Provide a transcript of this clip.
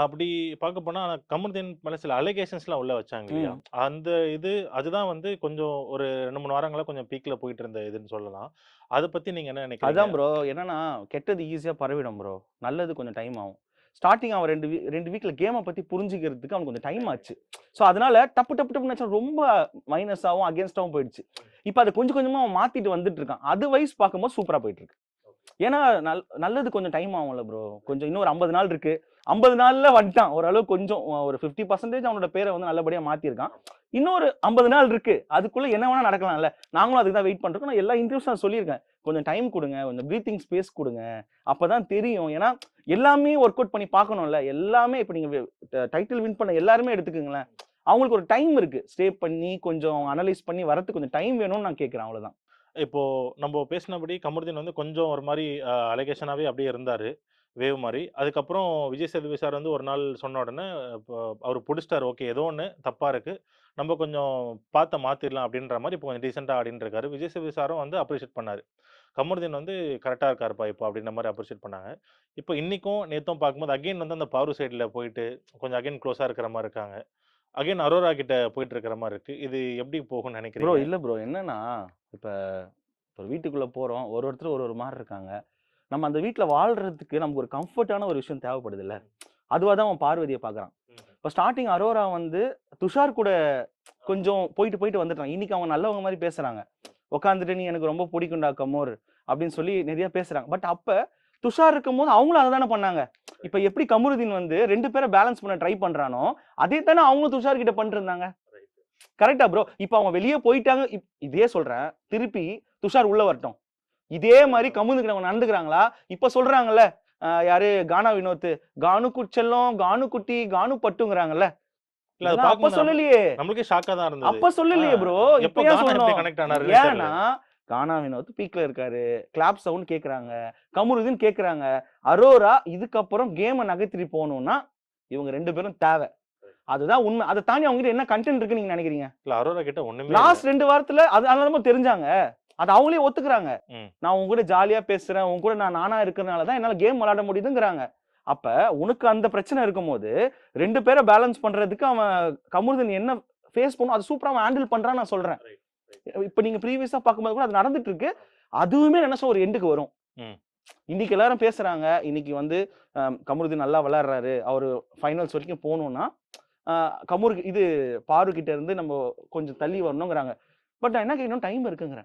அப்படி பார்க்க போனா கமருதீன் மேல சில அலிகேஷன்ஸ்லாம் உள்ள வச்சாங்க இல்லையா? அந்த இது அதுதான் வந்து கொஞ்சம் ஒரு 2, 3 வாரங்களா கொஞ்சம் பீக்ல போயிட்டு இருந்த இதுன்னு சொல்லலாம். அத பத்தி நீங்க என்ன நினைக்கிறீங்க? அதான் ப்ரோ. என்னன்னா, கெட்டது ஈஸியா பரவிடும் ப்ரோ. நல்லது கொஞ்சம் டைம் ஆகும். ஸ்டார்ட்டிங் அவன் 2 வீ 2 வீக்ல கேம பத்தி புரிஞ்சுக்கிறதுக்கு அவனுக்கு கொஞ்சம் டைம் ஆச்சு. ஸோ அதனால டப்பு டப்பு டப்புன்னு ரொம்ப மைனஸாவும், அகெயின்ஸ்டாவும் போயிடுச்சு. இப்ப அத கொஞ்சம் கொஞ்சமா அவன் மாத்திட்டு வந்துட்டு இருக்கான். அது வைஸ் பார்க்கும்போது சூப்பரா போயிட்டு இருக்கு. ஏன்னா நல் நல்லது கொஞ்சம் டைம் ஆகும்ல ப்ரோ. கொஞ்சம் இன்னும் ஒரு 50 நாள் இருக்கு. 50 நாள்ல வந்துட்டான். ஓரளவு கொஞ்சம் ஒரு 50% அவனோட பேரை வந்து நல்லபடியா மாற்றிருக்கான் இன்னொரு 50 நாள் இருக்கு. அதுக்குள்ள என்ன வேணா நடக்கலாம்ல. நாங்களும் அதுக்கு தான் வெயிட் பண்ணுறோம் நான் எல்லா இன்டர்வியூஸ் நான் சொல்லியிருக்கேன். கொஞ்சம் டைம் கொடுங்க கொஞ்சம் பிரீத்திங் ஸ்பேஸ் குடுங்க. அப்பதான் தெரியும். ஏன்னா எல்லாமே ஒர்க் அவுட் பண்ணி பார்க்கணும்ல. எல்லாமே இப்ப நீங்க டைட்டில் வின் பண்ண எல்லாருமே எடுத்துக்கோங்களேன் அவங்களுக்கு ஒரு டைம் இருக்கு. ஸ்டே பண்ணி கொஞ்சம் அனலைஸ் பண்ணி வரத்துக்கு கொஞ்சம் டைம் வேணும்னு நான் கேட்கிறேன் அவ்வளவுதான். இப்போ நம்ம பேசினபடி கமருதீன் வந்து கொஞ்சம் ஒரு மாதிரி அலகேஷனாகவே அப்படியே இருந்தார். வேவ் மாதிரி அதுக்கப்புறம் விஜய் சேதுபதி சார் வந்து ஒரு நாள் சொன்ன உடனே இப்போ அவர் பிடிச்சிட்டார். ஓகே ஏதோ ஒன்று தப்பாக இருக்குது நம்ம கொஞ்சம் பார்த்து மாற்றிடலாம் அப்படின்ற மாதிரி இப்போ கொஞ்சம் ரீசெண்டாக ஆடின்னு விஜய் சேதுபதி சாரும் வந்து அப்ரிஷியேட் பண்ணார். கமருதீன் வந்து கரெக்டாக இருக்காருப்பா இப்போ அப்படின்ற மாதிரி அப்ரிஷியேட் பண்ணாங்க. இப்போ இன்னைக்கும் நேற்றும் பார்க்கும்போது அகைன் வந்து அந்த பாரு சைடில் போயிட்டு கொஞ்சம் அகைன் க்ளோஸாக இருக்கிற மாதிரி இருக்காங்க. அகைன் அரோரா கிட்ட போயிட்டு இருக்கிற மாரி இருக்கு. இது எப்படி போகும்னு ப்ரோ நினைக்கிறீங்க? இல்ல ப்ரோ. என்னன்னா, இப்ப ஒரு வீட்டுக்குள்ள போறோம். ஒரு ஒருத்தர் ஒரு ஒரு மாரி இருக்காங்க. நம்ம அந்த வீட்ல வாழ்றதுக்கு நமக்கு ஒரு கம்ஃபர்ட்டான ஒரு விஷயம் தேவைப்படுதுல்ல. அதுவா தான் அவன் பார்வதிய பார்க்குறான். இப்ப ஸ்டார்ட்டிங் அரோரா வந்து துஷார் கூட கொஞ்சம் போயிட்டு போயிட்டு வந்துட்டான். இன்னைக்கு அவங்க நல்லவங்க மாரி பேசுறாங்க. உட்காந்துட்டு நீ எனக்கு ரொம்ப பிடிக்கும்டா கமோர் அப்படின்னு சொல்லி நெறைய பேசுறாங்க. பட் அப்ப துஷார் இருக்கும்போது அவங்களும் அத தானே பண்ணாங்க. இப்ப எப்படி கமருதீன் வந்து 2 பேர பேலன்ஸ் பண்ண ட்ரை பண்றானோ, அதே தானே அவங்களும் துஷார் கிட்ட பண்ணிட்டு இருந்தாங்க. கரெக்ட்டா ப்ரோ? இப்ப அவங்க வெளிய போயிட்டாங்க. இதே சொல்றேன். திருப்பி துஷார் உள்ள வரட்டும். இதே மாரி கமுந்துக்கு அவங்க நடந்துக்கிறாங்களா? இப்ப சொல்றாங்கல்ல. யாரு கானா வினோத். கானு குச்செல்லம், கானு குட்டி, கானு பட்டுங்கிறாங்கல்ல. அப்ப சொல்லலையே. நம்மளுக்கே ஷாக்கா தான் இருந்தது. அப்ப சொல்லலையே ப்ரோ. இப்ப ஏன் தெரியல. ஏன்னா, கானா வினோத் பீக்ல இருக்காரு. கிளாப் சவுண்ட் கேட்கறாங்க. கமருதீன் கேட்கறாங்க. அரோரா இதுக்கப்புறம் கேம நகர்த்திட்டு போணும்னா, இவங்க 2 பேரும் தேவ. அதுதான் உண்மை. அத தாண்டி அவங்க என்ன கன்டென்ட் இருக்குன்னு நீங்க நினைக்கிறீங்க? இல்ல அரோரா கிட்ட ஒண்ணுமே இல்ல. லாஸ்ட் 2 வாரத்துல அது அதனால தெரிஞ்சாங்க. அத அவங்களே ஒத்துக்குறாங்க. நான் உன் கூட ஜாலியா பேசுறேன். உன் கூட நான் நானா இருக்கிறனால தான் என்னால கேம் விளையாட முடியுதுங்கிறாங்க. அப்ப உனக்கு அந்த பிரச்சனை இருக்கும்போது 2 பேர பேலன்ஸ் பண்றதுக்கு அவன் கமருதீன் என்ன ஃபேஸ் பண்ணணும் அது சூப்பரா அவன் ஹேண்டில் பண்றான்னு நான் சொல்றேன். இப்ப நீங்க ப்ரீவியஸா பார்க்கும்போது கூட அது நடந்துட்டு இருக்கு. அதுவுமே நினைச்சா ஒரு எண்டுக்கு வரும். இன்னைக்கு எல்லாரும் பேசுறாங்க. இன்னைக்கு வந்து கமருதீன் நல்லா விளையாடுறாரு. அவரு ஃபைனல்ஸ் வரைக்கும் போணும்னா, அ கமரு இது பாரு கிட்ட இருந்து நம்ம கொஞ்சம் தள்ளி வரணும்ங்கறாங்க. பட் நான் என்ன கேட்கிறேன் டைம் இருக்குங்கிறேன்.